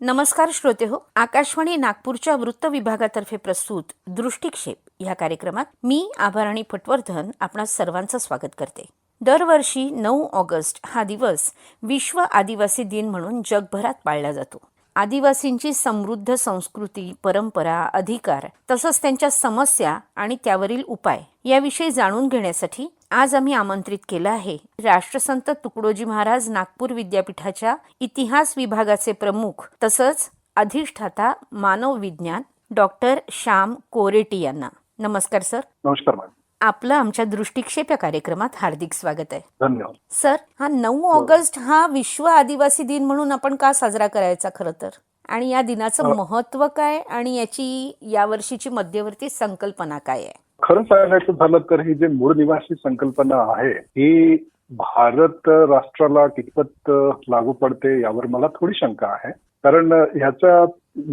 नमस्कार श्रोते हो आकाशवाणी नागपूरच्या वृत्त विभागातर्फे प्रस्तुत दृष्टिक्षेप. या कार्यक्रमात मी आभाराणी पटवर्धन आपणा सर्वांचं स्वागत करते. दरवर्षी नऊ ऑगस्ट हा दिवस विश्व आदिवासी दिन म्हणून जगभरात पाळला जातो. आदिवासींची समृद्ध संस्कृती परंपरा अधिकार तसंच त्यांच्या समस्या आणि त्यावरील उपाय याविषयी जाणून घेण्यासाठी आज आम्ही आमंत्रित केलं आहे. राष्ट्रसंत तुकडोजी महाराज नागपूर विद्यापीठाच्या इतिहास विभागाचे प्रमुख तसंच अधिष्ठाता मानव विज्ञान डॉक्टर श्याम कोरेटी यांना. नमस्कार सर. नमस्कार मॅडम. आपलं आमच्या दृष्टिक्षेप या कार्यक्रमात हार्दिक स्वागत आहे. धन्यवाद. सर हा नऊ ऑगस्ट हा विश्व आदिवासी दिन म्हणून आपण का साजरा करायचा खरं तर? आणि या दिनाचं महत्त्व काय आणि याची यावर्षीची मध्यवर्ती संकल्पना काय आहे? खरं सांगायचं झालं तर ही जे मूळ निवासी संकल्पना आहे ही भारत राष्ट्राला कितपत लागू पडते यावर मला थोडी शंका आहे. कारण ह्याच्या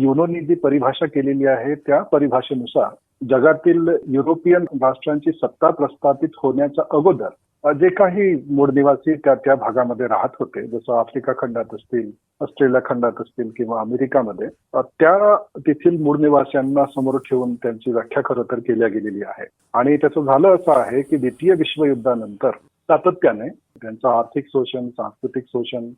युनोनी जी परिभाषा केलेली आहे त्या परिभाषेनुसार जगातील युरोपियन राष्ट्रांची सत्ता प्रस्थापित होण्याच्या अगोदर जे काही मूळ निवासी त्या त्या भागामध्ये राहत होते जसं आफ्रिका खंडात असतील ऑस्ट्रेलिया खंडात असतील किंवा अमेरिकामध्ये त्या तेथील मूळ निवासियांना समोर ठेवून त्यांची व्याख्या खरं तर केल्या गेलेली आहे. आणि त्याचं झालं असं आहे की द्वितीय विश्वयुद्धानंतर सातत्याने त्यांचं आर्थिक शोषण सांस्कृतिक शोषण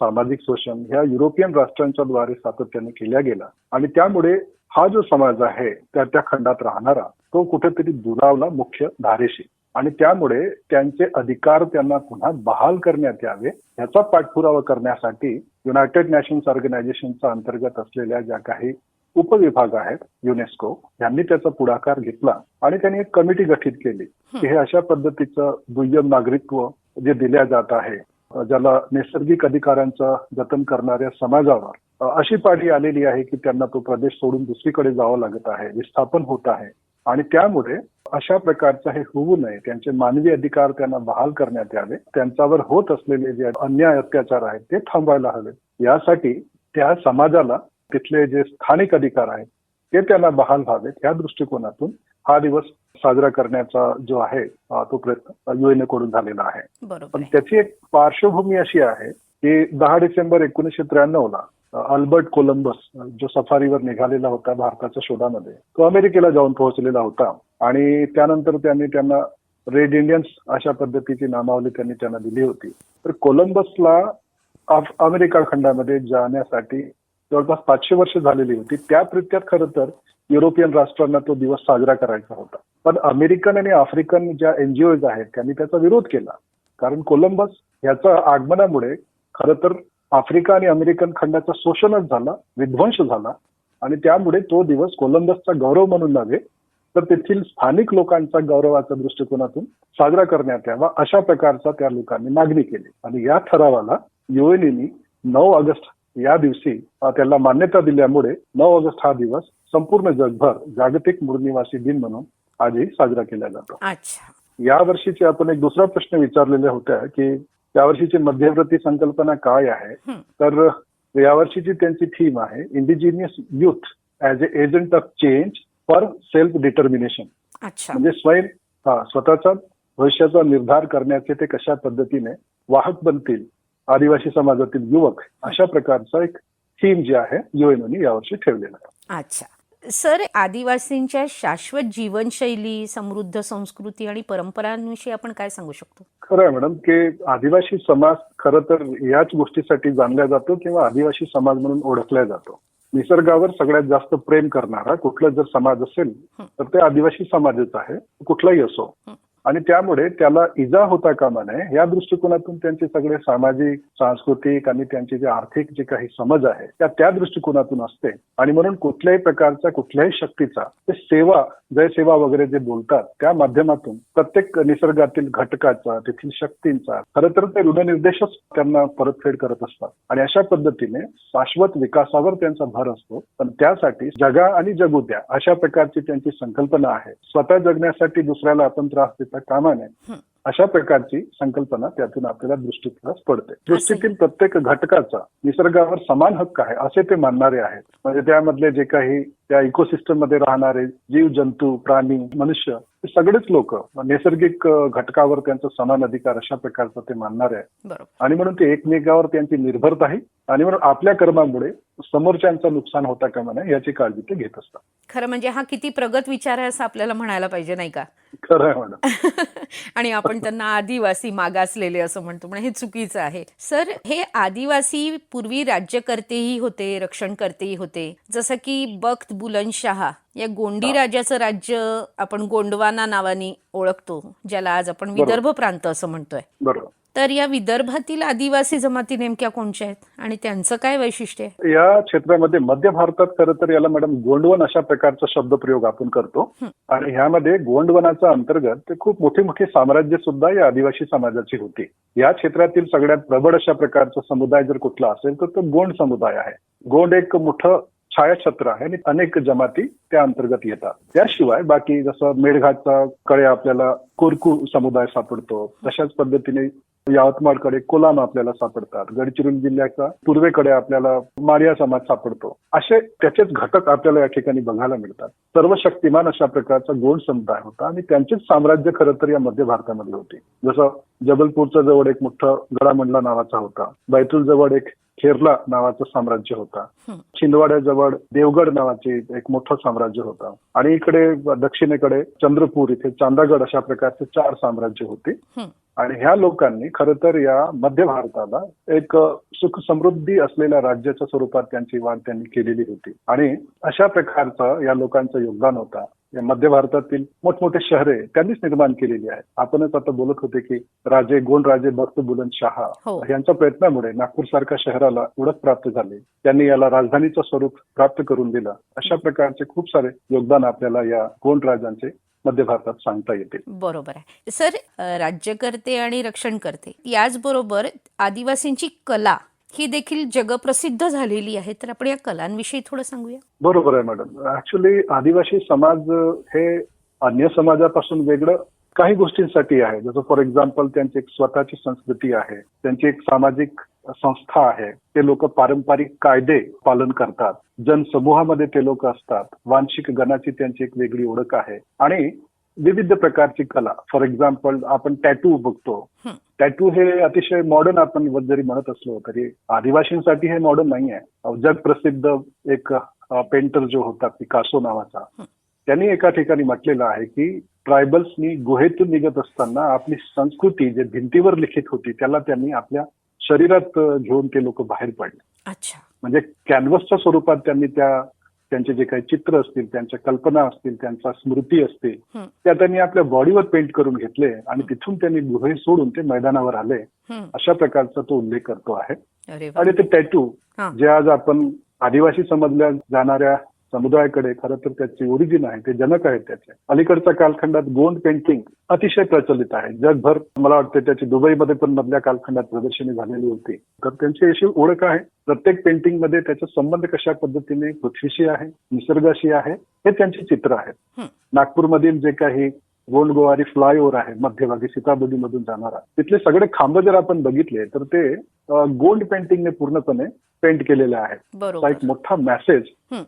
सामाजिक शोषण ह्या युरोपियन राष्ट्रांच्या द्वारे सातत्याने केल्या गेला आणि त्यामुळे हा जो समाज आहे त्या त्या खंडात राहणारा तो कुठेतरी दुरावला मुख्य धारेशी. आणि त्यामुळे त्यांचे अधिकार त्यांना पुन्हा बहाल करण्यात यावे ह्याचा पाठपुरावा करण्यासाठी युनायटेड नेशन्स ऑर्गनायझेशनच्या अंतर्गत असलेल्या ज्या काही उपविभाग आहेत युनेस्को यांनी त्याचा पुढाकार घेतला. आणि त्यांनी एक कमिटी गठीत केली. की हे अशा पद्धतीचं दुय्यम नागरिकत्व जे दिल्या जात आहे ज्याला नैसर्गिक अधिकारांचं जतन करणाऱ्या समाजावर अशी पाठी आलेली आहे की त्यांना तो प्रदेश सोडून दुसरीकडे जावं लागत आहे विस्थापन होत आहे. आणि त्यामुळे अशा प्रकारचं हे होऊ नये त्यांचे मानवी अधिकार त्यांना बहाल करण्यात यावे त्यांच्यावर होत असलेले जे अन्याय अत्याचार आहेत ते थांबवायला हवे. यासाठी त्या समाजाला तिथले जे स्थानिक अधिकार आहेत ते त्यांना बहाल व्हावेत या दृष्टिकोनातून हा दिवस साजरा करण्याचा जो आहे तो प्रयत्न युएनए कडून झालेला आहे. पण त्याची एक पार्श्वभूमी अशी आहे की दहा डिसेंबर एकोणीसशे त्र्याण्णव ला अल्बर्ट कोलंबस जो सफारीवर निघालेला होता भारताच्या शोधामध्ये तो अमेरिकेला जाऊन पोहोचलेला होता. आणि त्यानंतर त्यांनी त्यांना रेड इंडियन्स अशा पद्धतीची नामावली त्यांनी त्यांना दिली होती. तर कोलंबसला अमेरिका खंडामध्ये जाण्यासाठी जवळपास पाचशे वर्ष झालेली होती. त्या प्रित्यात खरं तर युरोपियन राष्ट्रांना तो दिवस साजरा करायचा होता. पण अमेरिकन आणि आफ्रिकन ज्या एनजीओज आहेत त्यांनी त्याचा विरोध केला. कारण कोलंबस ह्याच्या आगमनामुळे खरं तर आफ्रिका आणि अमेरिकन खंडाचं शोषणच झाला विध्वंस झाला आणि त्यामुळे तो दिवस कोलंबसचा गौरव म्हणून नव्हे तर तेथील स्थानिक लोकांचा गौरवाच्या दृष्टिकोनातून साजरा करण्यात यावा अशा प्रकारचा त्या लोकांनी मागणी केली. आणि या ठरावाला युएनईनी नऊ ऑगस्ट या दिवशी त्याला मान्यता दिल्यामुळे नऊ ऑगस्ट हा दिवस संपूर्ण जगभर जागतिक मूळनिवासी दिन म्हणून आजही साजरा केला जातो. या वर्षीचे आपण एक दुसरा प्रश्न विचारलेला होता की यावर्षीची मध्यवर्ती संकल्पना काय आहे. तर यावर्षीची त्यांची थीम आहे indigenous youth as a agent of change for self determination म्हणजे स्वयं हा स्वतःचा भविष्याचा निर्धार करण्याचे ते कशा पद्धतीने वाहक बनतील आदिवासी समाजातील युवक अशा प्रकारचा एक थीम जे आहे युएनओनी यावर्षी ठेवलेला आहे. अच्छा. सर आदिवासींच्या शाश्वत जीवनशैली समृद्ध संस्कृती आणि परंपरांविषयी आपण काय सांगू शकतो? खरं आहे मॅडम की आदिवासी समाज खरं तर याच गोष्टीसाठी जाणला जातो किंवा आदिवासी समाज म्हणून ओळखला जातो. निसर्गावर सगळ्यात जास्त प्रेम करणारा कुठला जर समाज असेल तर ते आदिवासी समाजच आहे कुठलाही असो. आणि त्यामुळे त्याला इजा होता कामा नये या दृष्टिकोनातून त्यांचे सगळे सामाजिक सांस्कृतिक आणि त्यांचे जे आर्थिक जे काही समज आहे त्या त्या दृष्टिकोनातून असते. आणि म्हणून कुठल्याही प्रकारचा कुठल्याही शक्तीचा ते सेवा जय सेवा वगैरे जे बोलतात त्या माध्यमातून प्रत्येक निसर्गातील घटकाचा तेथील शक्तींचा खरं तर ते ऋणनिर्देशच त्यांना परतफेड करत असतात. आणि अशा पद्धतीने शाश्वत विकासावर त्यांचा भर असतो. पण त्यासाठी जगा आणि जगू द्या अशा प्रकारची त्यांची संकल्पना आहे. स्वतः जगण्यासाठी दुसऱ्याला आपण त्रास देता कामा नये. अशा प्रकारची संकल्पना त्यातून आपल्याला दृष्टीत पडते. दृष्टीतील प्रत्येक घटकाचा निसर्गावर समान हक्क आहे असे ते मानणारे आहेत. म्हणजे त्यामधले जे काही त्या इकोसिस्टममध्ये राहणारे जीव जंतू प्राणी मनुष्य हे सगळेच लोक नैसर्गिक घटकावर त्यांचा समान अधिकार अशा प्रकारचं ते मानणारे बरोबर. आणि म्हणून ते एकमेकावर त्यांची निर्भरता आहे. आणि म्हणून आपल्या कर्मामुळे समोरच्यांचं नुकसान होता कामा नये याची काळजी ते घेत असतात. खरं म्हणजे हा किती प्रगत विचार आहे असं आपल्याला म्हणायला पाहिजे नाही का? खरं आहे मॅडम. आणि आपण त्यांना आदिवासी मागासलेले असं म्हणतो पण हे चुकीचं आहे. सर हे आदिवासी पूर्वी राज्यकर्तेही होते रक्षणकर्तेही होते. जसं की बख्त बुलंदशाह या गोंडी राजाचं राज्य आपण गोंडवाना नावाने ओळखतो ज्याला आज आपण विदर्भ प्रांत असं म्हणतोय. बरोबर. तर या विदर्भातील आदिवासी जमाती नेमक्या कोणत्या आहेत आणि त्यांचं काय वैशिष्ट्य आहे? या क्षेत्रामध्ये मध्य भारतात खरं तर याला मॅडम गोंडवन अशा प्रकारचा शब्दप्रयोग आपण करतो. आणि ह्यामध्ये गोंडवनाचा अंतर्गत ते खूप मोठी मोठी साम्राज्य सुद्धा या आदिवासी समाजाची होती. या क्षेत्रातील सगळ्यात प्रबळ अशा प्रकारचा समुदाय जर कुठला असेल तर तो गोंड समुदाय आहे. गोंड एक मोठं छायाछत्र आहे आणि अनेक जमाती त्या अंतर्गत येतात. त्याशिवाय बाकी जसं मेळघाटचा कडे आपल्याला कोरकू समुदाय सापडतो तशाच पद्धतीने यवतमाळकडे कोलाम आपल्याला सापडतात. गडचिरोली जिल्ह्याचा पूर्वेकडे आपल्याला मारिया समाज सापडतो. असे त्याचेच घटक आपल्याला या ठिकाणी बघायला मिळतात. सर्व शक्तिमान अशा प्रकारचा गोंड समुदाय होता आणि त्यांचेच साम्राज्य खरं तर या मध्य भारतामध्ये होते. जसं जबलपूरच्या जवळ एक मोठं गडामंडला नावाचा होता. बैतूल जवळ एक खेरला नावाचं साम्राज्य होता. छिंदवाड्याजवळ देवगड नावाचे एक मोठं साम्राज्य होतं. आणि इकडे दक्षिणेकडे चंद्रपूर इथे चांदागड अशा प्रकारचे चार साम्राज्य होते. आणि ह्या लोकांनी खरं तर या मध्य भारताला एक सुख समृद्धी असलेल्या राज्याच्या स्वरूपात त्यांची वाढ त्यांनी केलेली होती. आणि अशा प्रकारचं या लोकांचं योगदान होता. मध्य भारतातील मोठमोठे शहरे त्यांनीच निर्माण केलेली आहेत. आपणच आता बोलत होते की राजे गोंड राजे भक्त बुलंद शाह हो. यांच्या प्रयत्नामुळे नागपूर सारख्या शहराला ओळख प्राप्त झाली. त्यांनी याला राजधानीचं स्वरूप प्राप्त करून दिलं. अशा प्रकारचे खूप सारे योगदान आपल्याला या गोंड राजांचे मध्य भारतात सांगता येते बरोबर आहे. सर राज्यकर्ते आणि रक्षणकर्ते याचबरोबर आदिवासींची कला ही देखील जगप्रसिद्ध झालेली आहे. तर आपण या कलांविषयी थोडं सांगूया. बरोबर आहे मॅडम. ऍक्च्युली आदिवासी समाज हे अन्य समाजापासून वेगळं काही गोष्टींसाठी आहे. जसं फॉर एक्झाम्पल त्यांची एक स्वतःची संस्कृती आहे. त्यांची एक सामाजिक संस्था आहे. ते लोक पारंपरिक कायदे पालन करतात. जनसमूहामध्ये ते लोक असतात. वांशिक गणाची त्यांची एक वेगळी ओळख आहे. आणि विविध प्रकारची कला. फॉर एक्झाम्पल आपण टॅटू बघतो. टॅटू हे अतिशय मॉडर्न आपण जरी म्हणत असलो तरी आदिवासींसाठी हे मॉडर्न नाही आहे. जग प्रसिद्ध एक पेंटर जो होता पिकासो नावाचा. त्यांनी एका ठिकाणी म्हटलेलं आहे की ट्रायबल्सनी गुहेतून निघत असताना आपली संस्कृती जे भिंतीवर लिखित होती त्याला त्यांनी आपल्या शरीरात घेऊन ते लोक बाहेर पडले. अच्छा. म्हणजे कॅनव्हसच्या स्वरूपात त्यांनी त्या त्यांचे जे काही चित्र असतील त्यांच्या कल्पना असतील त्यांच्या स्मृती असतील हं. त्या त्यांनी आपल्या बॉडीवर पेंट करून घेतले आणि तिथून त्यांनी गुहे सोडून ते मैदानावर आले. अशा प्रकारचा तो उल्लेख करतो आहे आणि ते टॅटू. जे आज आपण आदिवासी समजल्या जाणाऱ्या समुदायाकडे खरं तर त्याची ओरिजिन आहे ते जनक आहेत त्याचे. अलीकडच्या कालखंडात गोंड पेंटिंग अतिशय प्रचलित आहे. जगभर मला वाटतं त्याची दुबईमध्ये पण मधल्या कालखंडात प्रदर्शनी झालेली होती. तर त्यांची अशी ओळख आहे. प्रत्येक पेंटिंगमध्ये त्याचा संबंध कशा पद्धतीने पृथ्वीशी आहे निसर्गाशी आहे हे त्यांचे चित्र आहेत. नागपूरमधील जे काही गोंड गोवारी फ्लायओव्हर आहे मध्यभागी सीताबर्डी मधून जाणारा तिथले सगळे खांब जर आपण बघितले तर ते गोंड पेंटिंगने पूर्णपणे पेंट केलेले आहेत हा एक मोठा मेसेज.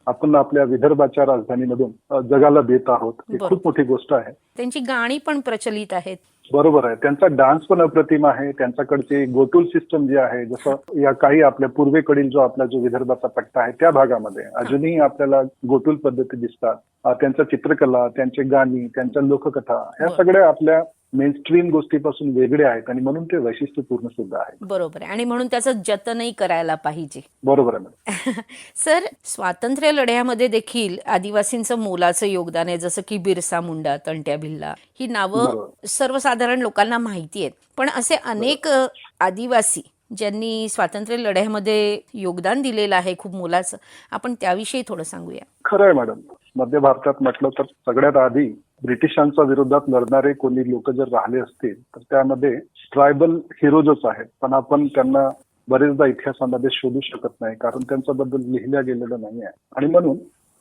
आपण आपल्या विदर्भाच्या राजधानीमधून जगाला देत आहोत. ही. खूप मोठी गोष्ट आहे. त्यांची गाणी पण प्रचलित आहेत. बरोबर आहे. त्यांचा डान्स पण अप्रतिम आहे. त्यांच्याकडची गोटूल सिस्टम जी आहे जसं या काही आपल्या पूर्वेकडील जो आपला जो विदर्भाचा पट्टा आहे त्या भागामध्ये अजूनही आपल्याला गोटूल पद्धती दिसतात. अ, त्यांच्या चित्रकला त्यांची गाणी त्यांच्या लोककथा ह्या. सगळ्या आपल्या मेनस्ट्रीम गोष्टीपासून वेगळे आहेत आणि म्हणून ते वैशिष्ट्यपूर्ण सुद्धा आहे बरोबर आहे. आणि म्हणून त्याचं जतनही करायला पाहिजे. बरोबर आहे सर स्वातंत्र्य लढ्यामध्ये देखील आदिवासींचं मोलाचं योगदान आहे जसं की बिरसा मुंडा तंट्या भिल्ला. ही नावं. सर्वसाधारण लोकांना माहिती आहेत. पण असे अनेक आदिवासी ज्यांनी स्वातंत्र्य लढ्यामध्ये योगदान दिलेलं आहे खूप मोलाचं आपण त्याविषयी थोडं सांगूया. खरं आहे मॅडम. मध्य भारतात म्हटलं तर सगळ्यात आधी ब्रिटिशांच्या विरोधात लढणारे कोणी लोक जर राहिले असतील तर त्यामध्ये ट्रायबल हिरोजच आहेत. पण आपण त्यांना बरेचदा इतिहासामध्ये शोधू शकत नाही कारण त्यांच्याबद्दल लिहिल्या गेलेलं नाही आहे आणि म्हणून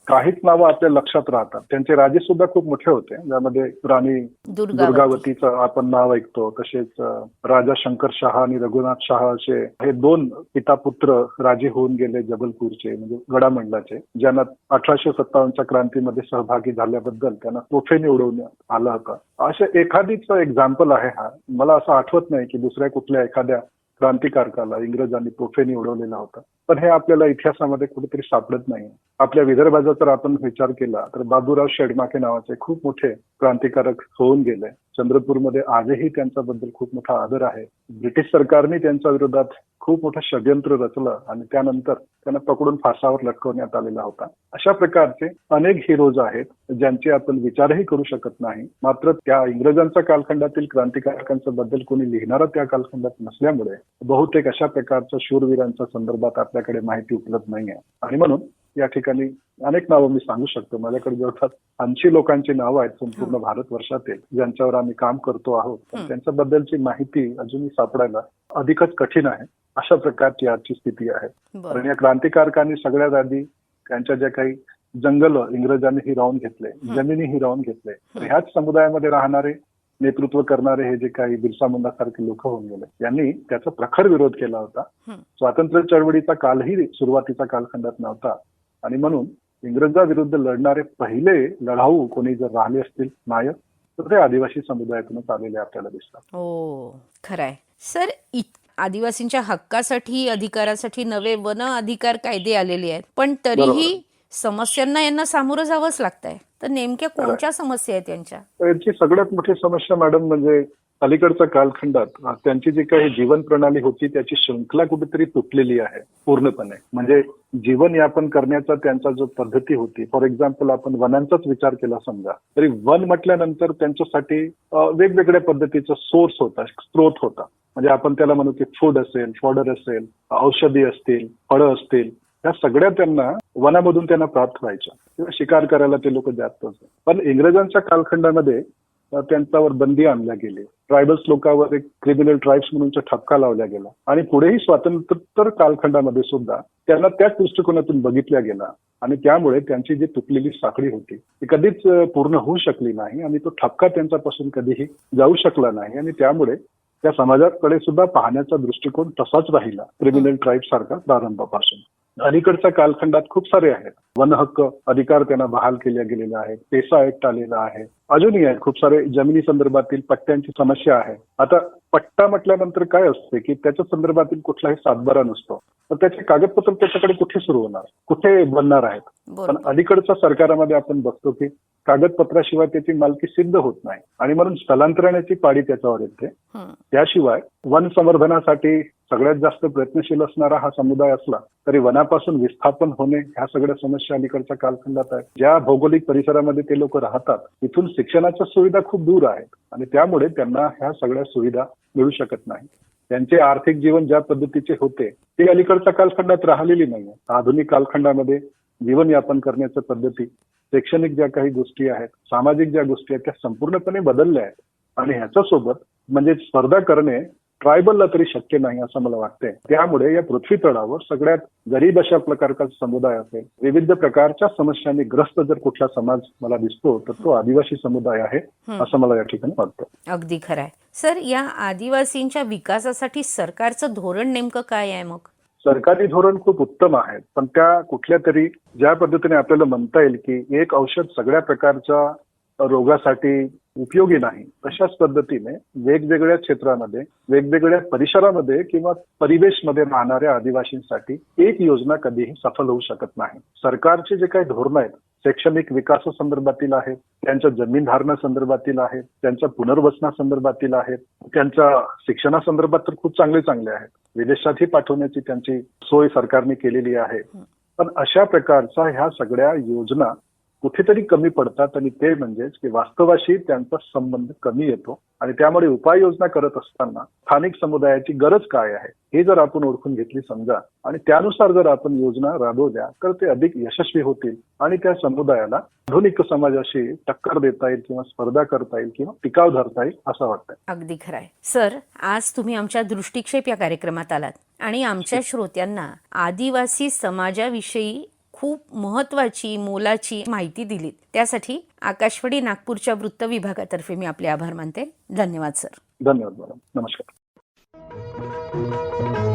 काहीच नावं आपल्या लक्षात राहतात. त्यांचे राजे सुद्धा खूप मोठे होते. ज्यामध्ये राणी दुर्गावती. दुर्गावतीचं आपण नाव ऐकतो. तसेच राजा शंकर शहा आणि रघुनाथ शहा असे हे दोन पिता पुत्र राजे होऊन गेले जबलपूरचे म्हणजे गडामंडलाचे ज्यांना अठराशे सत्तावन्नच्या क्रांतीमध्ये सहभागी झाल्याबद्दल त्यांना तोफेने उडवण्यात आलं होतं. असे एखादीच एक्झाम्पल आहे हा. मला असं आठवत नाही की दुसऱ्या कुठल्या एखाद्या क्रांतिकारकाला इंग्रजांनी तोफेने उडवलेला होता. पण हे आपल्याला इतिहासामध्ये कुठेतरी सापडत नाही आपल्या विदर्भाचा जर आपण विचार केला तर बाबूराव शेडमाके नावाचे खूप मोठे क्रांतिकारक होऊन गेले. चंद्रपूरमध्ये आजही त्यांच्याबद्दल खूप मोठा आदर आहे. ब्रिटिश सरकारने त्यांच्या विरोधात खूप मोठं षडयंत्र रचलं आणि त्यानंतर त्यांना पकडून फासावर लटकवण्यात आलेला होता. अशा प्रकारचे अनेक हिरोज आहेत ज्यांचे आपण विचारही करू शकत नाही. मात्र त्या इंग्रजांच्या कालखंडातील क्रांतिकारकांच्या बद्दल कोणी लिहिणारा त्या कालखंडात नसल्यामुळे बहुतेक अशा प्रकारच्या शूरवीरांच्या संदर्भात आपल्याकडे माहिती उपलब्ध नाही आहे आणि म्हणून या ठिकाणी अनेक नावं मी सांगू शकतो. माझ्याकडे जवळपास ऐंशी लोकांची नावं आहेत संपूर्ण भारतवर्षातील ज्यांच्यावर आम्ही काम करतो आहोत. त्यांच्याबद्दलची माहिती अजूनही सापडायला अधिकच कठीण आहे. अशा प्रकारची आजची स्थिती आहे. कारण या क्रांतिकारकांनी सगळ्यात आधी त्यांच्या ज्या काही जंगल इंग्रजांनी हिरावून घेतले जमिनी हिरावून घेतले ह्याच समुदायामध्ये राहणारे नेतृत्व करणारे हे जे काही बिरसा मुंडा सारखे लोक होऊन गेले यांनी त्याचा प्रखर विरोध केला होता. स्वातंत्र्य चळवळीचा कालही सुरुवातीचा कालखंडात नव्हता. आणि म्हणून इंग्रजाविरुद्ध लढणारे पहिले लढाऊ कोणी जर राहिले असतील नायक तर ते आदिवासी समुदायातूनच आलेले आपल्याला दिसतात. हो खरंय. सर आदिवासींच्या हक्कासाठी अधिकारासाठी नवे वन अधिकार कायदे आलेले आहेत. पण तरीही समस्यांना यांना सामोरं जावंच लागतंय. तर नेमक्या कोणत्या समस्या आहेत यांच्या? त्यांची सगळ्यात मोठी समस्या मॅडम म्हणजे अलीकडच्या कालखंडात त्यांची जी काही जीवन प्रणाली होती त्याची श्रृंखला कुठेतरी तुटलेली आहे पूर्णपणे. म्हणजे जीवन यापन करण्याचा त्यांचा जो पद्धती होती फॉर एक्झाम्पल आपण वनांचाच विचार केला समजा तरी वन म्हटल्यानंतर त्यांच्यासाठी वेगवेगळ्या पद्धतीचा सोर्स होता स्त्रोत होता. म्हणजे आपण त्याला म्हणू की फूड असेल फॉडर असेल औषधी असतील फळं असतील या सगळ्या त्यांना वनामधून त्यांना प्राप्त व्हायच्या. किंवा शिकार करायला ते लोक जास्त पण इंग्रजांच्या कालखंडामध्ये त्यांच्यावर बंदी आणल्या गेली. ट्रायबल्स लोकांवर एक क्रिमिनल ट्राईब्स म्हणून ठपका लावला गेला. आणि पुढेही स्वातंत्र्योत्तर कालखंडामध्ये सुद्धा त्यांना त्याच दृष्टिकोनातून बघितल्या गेला. आणि त्यामुळे त्यांची जी तुटलेली साखळी होती ती कधीच पूर्ण होऊ शकली नाही आणि तो ठपका त्यांच्यापासून कधीही जाऊ शकला नाही. आणि त्यामुळे त्या समाजाकडे सुद्धा पाहण्याचा दृष्टिकोन तसाच राहिला क्रिमिनल ट्राईब सारखा प्रारंभापासून. अलीकडच्या कालखंडात खूप सारे आहेत. वन हक्क अधिकार त्यांना बहाल केले गेलेले आहेत पेसा ऍक्ट आलेला आहे. अजूनही आहेत. खूप सारे जमिनी संदर्भातील पट्ट्यांची समस्या आहे. आता पट्टा म्हटल्यानंतर काय असते की त्याच्या संदर्भातील कुठलाही सातबारा नसतो. तर त्याचे कागदपत्र त्याच्याकडे कुठे सुरू होणार? कुठे बनणार आहेत? पण अलीकडच्या सरकारामध्ये आपण बघतो की कागदपत्राशिवाय त्याची मालकी सिद्ध होत नाही. आणि म्हणून स्थलांतरण्याची पाडी त्याच्यावर येते. त्याशिवाय वन संवर्धनासाठी सगळ्यात जास्त प्रयत्नशील असणारा हा समुदाय असला तरी वनापासून विस्थापन होणे ह्या सगळ्या समस्या अलीकडच्या कालखंडात आहेत. ज्या भौगोलिक परिसरामध्ये ते लोक राहतात तिथून शिक्षणाच्या सुविधा खूप दूर आहेत आणि त्यामुळे त्यांना ह्या सगळ्या सुविधा मिळू शकत नाही. त्यांचे आर्थिक जीवन ज्या पद्धतीचे होते ते अलीकडच्या कालखंडात राहिलेली नाही आधुनिक कालखंडामध्ये जीवनयापन करण्याच्या पद्धती शैक्षणिक ज्या काही गोष्टी आहेत सामाजिक ज्या गोष्टी आहेत त्या संपूर्णपणे बदलल्या आहेत. आणि ह्याच्यासोबत म्हणजे स्पर्धा करणे ट्रायबलला तरी शक्य नाही असं मला वाटतंय. त्यामुळे या पृथ्वी तळावर सगळ्यात गरीब अशा प्रकारचा समुदाय असेल विविध प्रकारच्या समस्यांनी ग्रस्त जर कुठला समाज मला दिसतो तर तो आदिवासी समुदाय आहे. असं मला या ठिकाणी वाटतं. अगदी खरं आहे. सर या आदिवासींच्या विकासासाठी सरकारचं धोरण नेमकं काय आहे मग? सरकारी धोरण खूप उत्तम आहे पण त्या कुठल्या तरी ज्या पद्धतीने आपल्याला म्हणता येईल की एक औषध सगळ्या प्रकारच्या रोगासाठी उपयोगी नाही. तशाच पद्धतीने वेगवेगळ्या क्षेत्रामध्ये वेगवेगळ्या परिसरामध्ये किंवा परिवेशमध्ये राहणाऱ्या आदिवासींसाठी एक योजना कधीही सफल होऊ शकत नाही. सरकारचे जे काही धोरणं आहेत शैक्षणिक विकासासंदर्भातील आहेत त्यांच्या जमीन धारणा आहेत त्यांच्या पुनर्वसनासंदर्भातील आहेत त्यांच्या शिक्षणासंदर्भात तर खूप चांगले चांगले आहेत. विदेशातही पाठवण्याची त्यांची सोय सरकारने केलेली आहे. पण अशा प्रकारच्या ह्या सगळ्या योजना कुठेतरी कमी पडतात आणि ते म्हणजेच की वास्तवाशी त्यांचा संबंध कमी येतो. आणि त्यामुळे उपाययोजना करत असताना स्थानिक समुदायाची गरज काय आहे हे जर आपण ओळखून घेतली समजा आणि त्यानुसार जर आपण योजना राबवल्या तर ते अधिक यशस्वी होतील आणि त्या समुदायाला आधुनिक समाजाशी टक्कर देता येईल किंवा स्पर्धा करता येईल किंवा टिकाव धरता येईल असं वाटतंय. अगदी खरं आहे सर आज तुम्ही आमच्या दृष्टिक्षेप या कार्यक्रमात आलात आणि आमच्या श्रोत्यांना आदिवासी समाजाविषयी खूप महत्त्वाची मोलाची माहिती दिलीत. त्यासाठी आकाशवाणी नागपूरच्या वृत्त विभागातर्फे मी आपले आभार मानते. धन्यवाद सर. धन्यवाद मॅडम. नमस्कार.